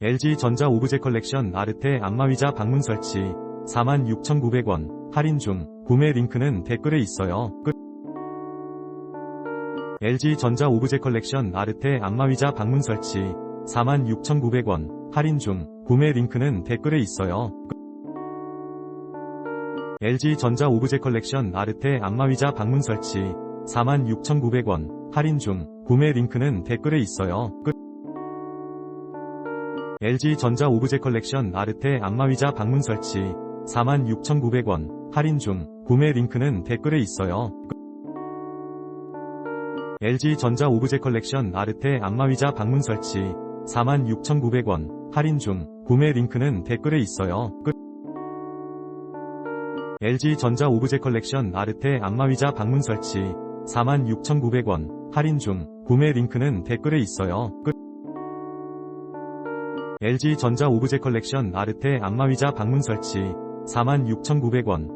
LG전자 오브제 컬렉션 아르테 안마의자 방문 설치 46,900원 할인 중 구매 링크는 댓글에 있어요. 끝. LG전자 오브제 컬렉션 아르테 안마의자 방문 설치 46,900원 할인 중 구매 링크는 댓글에 있어요. 끝. LG전자 오브제 컬렉션 아르테 안마의자 방문 설치 46,900원 할인 중 구매 링크는 댓글에 있어요. 끝. LG전자 오브제 컬렉션 아르테 안마의자 방문 설치 46,900원 할인 중 구매 링크는 댓글에 있어요. 끝. LG전자 오브제 컬렉션 아르테 안마의자 방문 설치 46,900원 할인 중 구매 링크는 댓글에 있어요. 끝. LG전자 오브제 컬렉션 아르테 안마의자 방문 설치 46,900원 할인 중 구매 링크는 댓글에 있어요. 끝. LG전자 오브제 컬렉션 아르테 안마의자 방문 설치. 46,900원